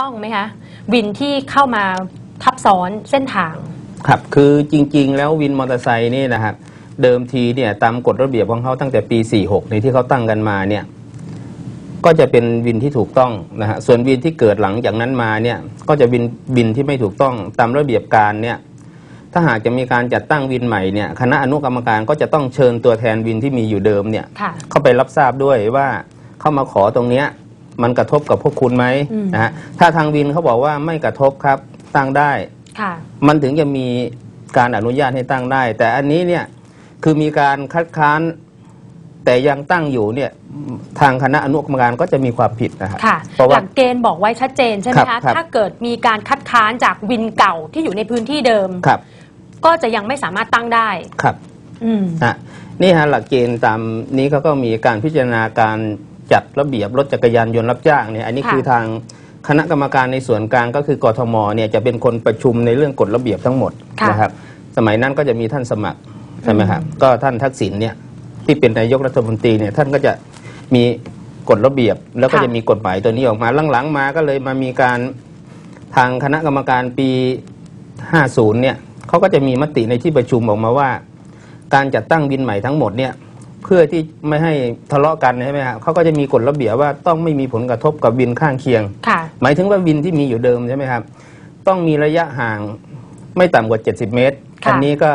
ต้องไหมคะวินที่เข้ามาทับซ้อนเส้นทาง ครับคือจริง ๆ แล้ววินมอเตอร์ไซค์นี่นะครับเดิมทีเนี่ยตามกฎระเบียบของเขาตั้งแต่ปี 46ในที่เขาตั้งกันมาเนี่ยก็จะเป็นวินที่ถูกต้องนะฮะส่วนวินที่เกิดหลังจากนั้นมาเนี่ยก็จะวินวินที่ไม่ถูกต้องตามระเบียบการเนี่ยถ้าหากจะมีการจัดตั้งวินใหม่เนี่ยคณะอนุกรรมการก็จะต้องเชิญตัวแทนวินที่มีอยู่เดิมเนี่ยค่ะเข้าไปรับทราบด้วยว่าเข้ามาขอตรงเนี้ย มันกระทบกับพวกคุณไหมอืม นะฮะถ้าทางวินเขาบอกว่าไม่กระทบครับตั้งได้ ค่ะ มันถึงจะมีการอนุญาตให้ตั้งได้ แต่อันนี้เนี่ยคือมีการคัดค้าน แต่ยังตั้งอยู่เนี่ยทางคณะอนุกรรมการก็จะมีความผิดนะครับค่ะ เพราะหว่า ลักเกณฑ์บอกไว้ชัดเจนใช่ไหมครัคะ บครับ ถ้าเกิดมีการคัดค้านจากวินเก่าที่อยู่ในพื้นที่เดิม ครับก็จะยังไม่สามารถตั้งได้ ครับ อืมนะนี่ฮะหลักเกณฑ์ตามนี้เขาก็มีการพิจารณาการ จัดระเบียบรถจักรยานยนต์รับจ้างเนี่ยอันนี้ค่ะ คือทางคณะกรรมการในส่วนกลางก็คือกทมเนี่ยจะเป็นคนประชุมในเรื่องกฎระเบียบทั้งหมดค่ะนะครับ สมัยนั้นก็จะมีท่านสมัครใช่ไหมครับก็ท่านทักษิณเนี่ยที่เป็นนายกรัฐมนตรีเนี่ยท่านก็จะมีกฎระเบียบ แล้วก็ค่ะ จะมีกฎหมายตัวนี้ออกมาหลังๆมาก็เลยมามีการทางคณะกรรมการปี 50เนี่ยเขาก็จะมีมติในที่ประชุมออกมาว่า การจัดตั้งวินใหม่ทั้งหมดเนี่ยเพื่อที่ไม่ให้ทะเลาะกันใช่ไหมครับเขาก็จะมีกฎระเบียบว่าต้องไม่มีผลกระทบกับวินข้างเคียงค่ะหมายถึงว่าวินที่มีอยู่เดิมใช่ไหมครับ ต้องมีระยะห่างไม่ต่ำกว่า 70 เมตรค่ะอันี้ก็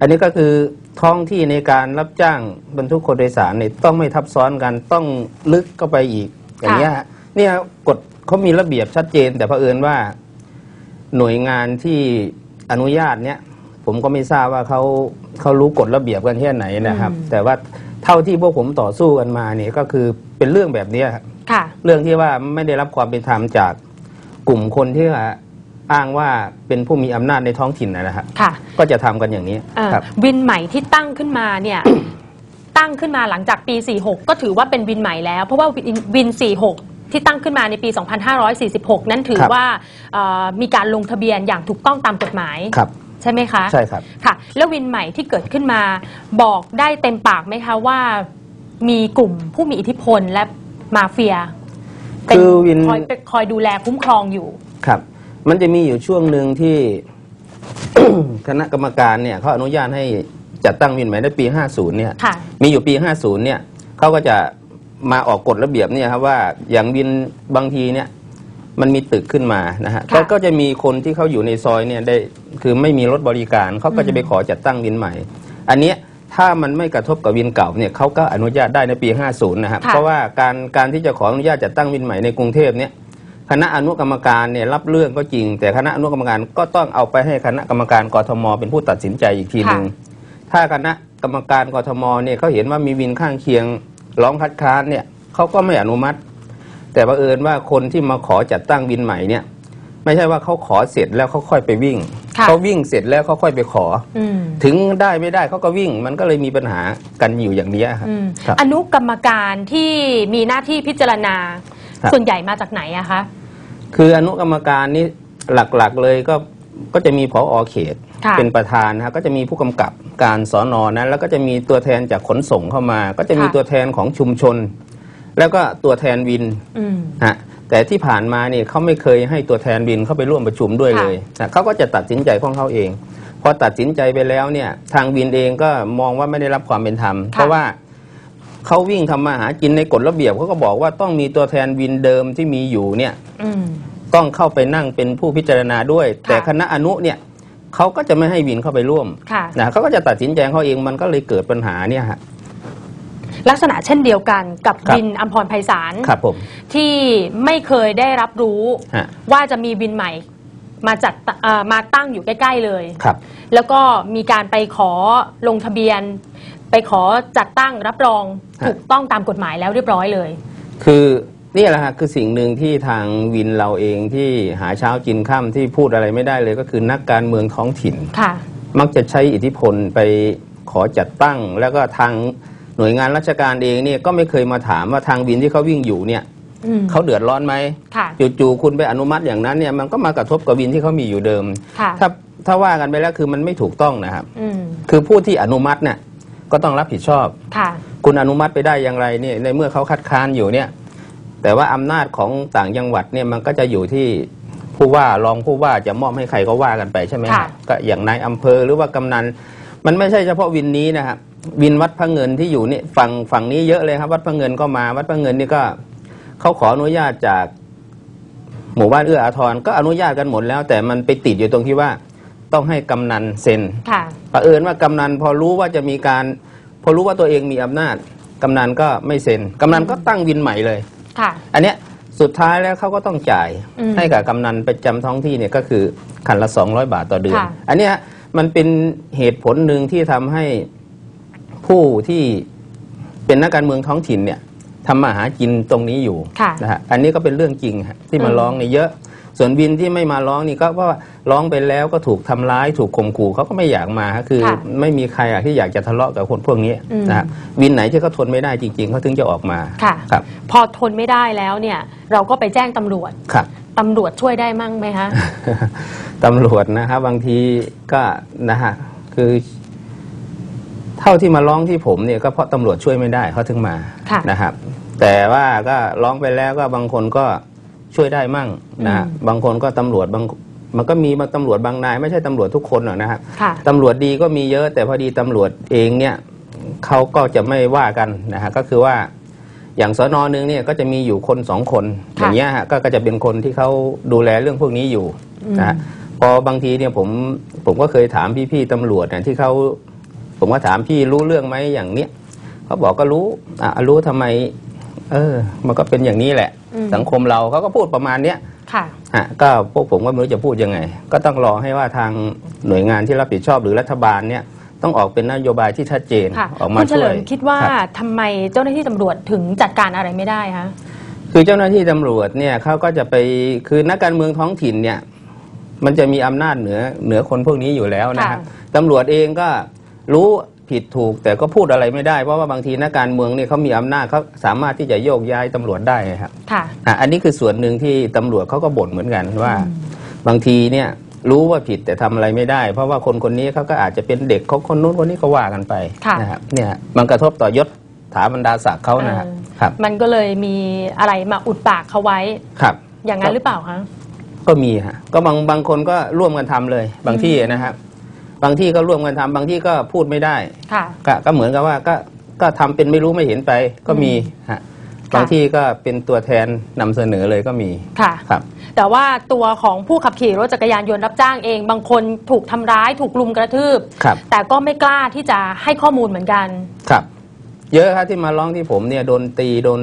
อันนี้ก็คือท้องที่ในการรับจ้างบรรทุกคนโดยสารเนี่ยต้องไม่ทับซ้อนกันต้องลึกเข้าไปอีก อย่างเงี้ยฮะเนี่ยกฎเขามีระเบียบชัดเจน แต่เผอิญว่าหน่วยงานที่อนุญาตเนี่ย ผมก็ไม่ทราบว่าเขาเขารู้กฎระเบียบกันแค่ไหนนะครับอืมแต่ว่าเท่าที่พวกผมต่อสู้กันมาเนี่ยก็คือเป็นเรื่องแบบเนี้ยครับค่ะ เรื่องที่ว่าไม่ได้รับความเป็นธรรมจากกลุ่มคนที่ว่าอ้างว่าเป็นผู้มีอำนาจในท้องถิ่นนะครับค่ะ ก็จะทำกันอย่างนี้เอ่อครับวินใหม่ที่ตั้งขึ้นมาเนี่ยตั้งขึ้นมาหลังจากปี 46 ก็ถือว่าเป็นวินใหม่แล้ว เพราะว่าวินวิน46 ที่ตั้งขึ้นมาในปี 2546 นั้นถือครับว่าเอ่อมีการลงทะเบียนอย่างถูกต้องตามกฎหมายครับ ใช่ไหมคะใช่ครับ ค่ะ แล้ววินใหม่ที่เกิดขึ้นมาบอกได้เต็มปากไหมคะว่า มีกลุ่มผู้มีอิทธิพลและมาเฟียเป็นคือวิน คอยคอยดูแลคุ้มครองอยู่ ครับ มันจะมีอยู่ช่วงหนึ่งที่ คณะกรรมการเนี่ยเขาอนุญาตให้จัดตั้งวินใหม่ในปี 50 เนี่ย ค่ะ มีอยู่ปี 50 เนี่ยเขาก็จะมาออกกฎระเบียบเนี่ยครับว่าอย่างวินบางทีเนี่ย มันมีตึกขึ้นมานะฮะค่ะก็ก็จะมีคนที่เขาอยู่ในซอยเนี่ยได้คือไม่มีรถบริการเขาก็จะไปขอจัดตั้งวินใหม่ อันเนี้ยถ้ามันไม่กระทบกับวินเก่าเนี่ยเขาก็อนุญาตได้ในปี 50 นะครับค่ะเพราะว่าการการที่จะขออนุญาตจัดตั้งวินใหม่ในกรุงเทพเนี่ยคณะอนุกรรมการเนี่ยรับเรื่องก็จริง แต่คณะอนุกรรมการก็ต้องเอาไปให้คณะกรรมการกทม เป็นผู้ตัดสินใจอีกทีหนึ่งถ้าคณะกรรมการกทมเนี่ยเขาเห็นว่ามีวินข้างเคียงร้องคัดค้านเนี่ยเขาก็ไม่อนุมัติ แต่บังเอิญว่าคนที่มาขอจัดตั้งวินใหม่เนี่ย ไม่ใช่ว่าเขาขอเสร็จแล้วเขาค่อยไปวิ่งค่ะเขาวิ่งเสร็จแล้วเขาค่อยไปขออืมถึงได้ไม่ได้เขาก็วิ่ง มันก็เลยมีปัญหากันอยู่อย่างนี้ครับ อืมครับ อนุกรรมการที่มีหน้าที่พิจารณา ครับ ส่วนใหญ่มาจากไหนอะคะ คืออนุกรรมการนี้หลักๆเลยก็ก็จะมีผอเขต ค่ะ เป็นประธานนะครับก็จะมีผู้กำกับการสอนอนะแล้วก็จะมีตัวแทนจากขนส่งเข้ามา ก็จะมีค่ะตัวแทนของชุมชน แล้วก็ตัวแทนวินอืมฮะแต่ที่ผ่านมาเนี่ยเขาไม่เคยให้ตัวแทนวินเข้าไปร่วมประชุมด้วยค่ะเลยนะเขาก็จะตัดสินใจของเขาเอง พอตัดสินใจไปแล้วเนี่ยทางวินเองก็มองว่าไม่ได้รับความเป็นธรรม เพราะว่าเขาวิ่งทำมาหากินในกฎระเบียบเขาก็บอกว่าต้องมีตัวแทนวินเดิมที่มีอยู่เนี่ยอืมต้องเข้าไปนั่งเป็นผู้พิจารณาด้วยค่ะแต่คณะอนุเนี่ยเขาก็จะไม่ให้วินเข้าไปร่วมค่ะนะเขาก็จะตัดสินใจของเขาเองมันก็เลยเกิดปัญหาเนี่ยฮะ ลักษณะเช่นเดียวกันกับครับวินอัมพรไพศาลครับผม ที่ไม่เคยได้รับรู้ฮะ ว่าจะมีวินใหม่มาจัดเอ่อมาตั้งอยู่ใกล้ ๆ เลย ครับ แล้วก็มีการไปขอลงทะเบียน ไปขอจัดตั้งรับรองฮะ ถูกต้องตามกฎหมายแล้วเรียบร้อยเลย คือนี่แหละฮะคือสิ่งหนึ่งที่ทางวินเราเองที่หาเช้ากินค่ำที่พูดอะไรไม่ได้เลยก็คือนักการเมืองท้องถิ่น ค่ะ มักจะใช้อิทธิพลไปขอจัดตั้ง แล้วก็ทาง หน่วยงานราชการเองเนี่ยก็ไม่เคยมาถามว่าทางวินที่เขาวิ่งอยู่เนี่ยอืมเขาเดือดร้อนไหมค่ะจู่ๆคุณไปอนุมัติอย่างนั้นเนี่ยมันก็มากระทบกับวินที่เขามีอยู่เดิมค่ะถ้าถ้าว่ากันไปแล้วคือมันไม่ถูกต้องนะครับอืมคือผู้ที่อนุมัติเนี่ยก็ต้องรับผิดชอบค่ะคุณอนุมัติไปได้อย่างไรเนี่ยในเมื่อเขาคัดค้านอยู่เนี่ยแแต่ว่าอำนาจของต่างจังหวัดเนี่ยมันก็จะอยู่ที่ผู้ว่ารองผู้ว่าจะมอบให้ใครก็ว่ากันไปใช่ไหมค่ะฮะก็อย่างนายอำเภอหรือว่ากำนัน มันไม่ใช่เฉพาะวินนี้นะครับ วินวัดพระเงินที่อยู่นี่ฝั่งฝั่งนี้เยอะเลยครับ วัดพระเงินก็มา วัดพระเงินนี่ก็เขาขออนุญาตจากหมู่บ้านเอื้ออาทรก็อนุญาตกันหมดแล้ว แต่มันไปติดอยู่ตรงที่ว่าต้องให้กำนันเซ็นค่ะเผอิญว่ากำนันพอรู้ว่าจะมีการ พอรู้ว่าตัวเองมีอำนาจกำนันก็ไม่เซ็นกำนันก็ตั้งวินใหม่เลยค่ะ อันเนี้ยสุดท้ายแล้วเขาก็ต้องจ่ายอืมให้กับกำนันประจำท้องที่เนี่ยก็คือคันละ 200 บาทต่อเดือนค่ะอันเนี้ยมันเป็นเหตุผลหนึ่งที่ทำให้ ผู้ที่เป็นนักการเมืองท้องถิ่นเนี่ยทำมาหากินตรงนี้อยู่ค่ะนะฮะอันนี้ก็เป็นเรื่องจริงฮะที่มาอืมร้องเนี่ยเยอะ ส่วนวินที่ไม่มาร้องนี่ก็เพราะว่าร้องไปแล้วก็ถูกทำร้ายถูกข่มขู่เขาก็ไม่อยากมาฮะคือ ค่ะไม่มีใครอะที่อยากจะทะเลาะกับคนพวกนี้อืม นะฮะวินไหนที่เขาทนไม่ได้จริง ๆเขาถึงจะออกมาค่ะ ครับพอทนไม่ได้แล้วเนี่ย เราก็ไปแจ้งตำรวจครับ ตำรวจช่วยได้มั่งไหมคะ ตำรวจนะครับบางทีก็นะฮะคือ เท่าที่มาร้องที่ผมเนี่ยก็เพราะตำรวจช่วยไม่ได้เขาถึงมาค่ะนะครับ แต่ว่าก็ร้องไปแล้วก็บางคนก็ช่วยได้มั่งนะฮะอืมบางคนก็ตำรวจบางมันก็มีบางตำรวจบางนาย ไม่ใช่ตำรวจทุกคนหรอกนะครับค่ะ ตำรวจดีก็มีเยอะ แต่พอดีตำรวจเองเนี่ยเขาก็จะไม่ว่ากันนะฮะก็คือว่าอย่างสนหนึ่งเนี่ยก็จะมีอยู่คนสองคนค่ะ อย่างเงี้ยฮะก็ก็จะเป็นคนที่เขาดูแลเรื่องพวกนี้อยู่นะฮะพอบางทีเนี่ยผมผมก็เคยถามพี่ๆตำรวจเนี่ยที่เขา ผมก็ถามพี่รู้เรื่องไหมอย่างเนี้ยเขาบอกก็รู้อะรู้ทำไม เออ มันก็เป็นอย่างนี้แหละอืมสังคมเราเขาก็พูดประมาณเนี้ยค่ะฮะก็พวกผมก็ไม่รู้จะพูดยังไง ก็ต้องรอให้ว่าทางหน่วยงานที่รับผิดชอบหรือรัฐบาลเนี่ยต้องออกเป็นนโยบายที่ชัดเจนค่ะออกมาคุณเฉช่วลิยมคิดว่ารับทำไมเจ้าหน้าที่ตำรวจถึงจัดการอะไรไม่ได้คะคือเจ้าหน้าที่ตำรวจเนี่ยเขาก็จะไปคือนักการเมืองท้องถิ่นเนี่ย มันจะมีอำนาจเหนือเหนือคนพวกนี้อยู่แล้วนะครับค่ะตำรวจเองก็ รู้ผิดถูกแต่ก็พูดอะไรไม่ได้เพราะว่าบางทีนักการเมืองเนี่ยเขามีอำนาจเขาสามารถที่จะโยกย้ายตำรวจได้ครับค่ะอะอันนี้คือส่วนหนึ่งที่ตำรวจเขาก็บ่นเหมือนกันว่า บางทีเนี่ยรู้ว่าผิดแต่ทำอะไรไม่ได้ เพราะว่าคนคนนี้เขาก็อาจจะเป็นเด็กเขาคนนู้นคนนี้ก็ว่ากันไปค่ะนะครับเนี่ยมันกระทบต่อยศถาบรรดาศักดิ์เขานะครับเออครับ มันก็เลยมีอะไรมาอุดปากเขาไว้ครับ อย่างนั้นหรือเปล่าคะก็มีฮะก็บางบางคนก็ร่วมกันทำเลย บางที่นะครับ บางที่ก็ร่วมกันทำบางที่ก็พูดไม่ได้ค่ะก็ก็เหมือนกับว่าก็ก็ทำเป็นไม่รู้ไม่เห็นไปก็มีฮะค่ะบางที่ก็เป็นตัวแทนนำเสนอเลยก็มีค่ะครับ แต่ว่าตัวของผู้ขับขี่รถจักรยานยนต์รับจ้างเอง บางคนถูกทำร้ายถูกลุมกระทืบครับแต่ก็ไม่กล้าที่จะให้ข้อมูลเหมือนกันครับ เยอะครับที่มาร้องที่ผมเนี่ยโดนตีโดน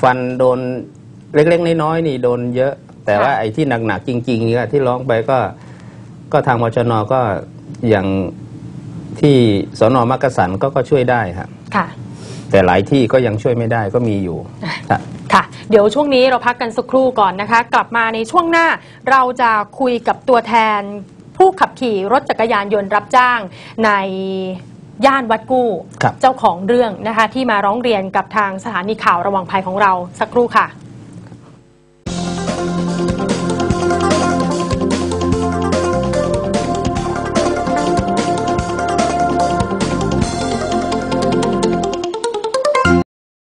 ฟันโดนเล็กๆน้อยๆนี่โดนเยอะ แต่ว่าค่ะไอ้ที่หนักๆจริงๆเนี่ยที่ร้องไปก็ ก็ทางมชนก็ อย่างที่สนมักกะสันก็ก็ช่วยได้ครับค่ะ แต่หลายที่ก็ยังช่วยไม่ได้ก็มีอยู่ครับ ค่ะ เดี๋ยวช่วงนี้เราพักกันสักครู่ก่อนนะคะ กลับมาในช่วงหน้าเราจะคุยกับตัวแทน ผู้ขับขี่รถจักรยานยนต์รับจ้างในย่านวัดกู้ ครับ เจ้าของเรื่องนะคะ ที่มาร้องเรียนกับทางสถานีข่าวระวังภัยของเราสักครู่ค่ะ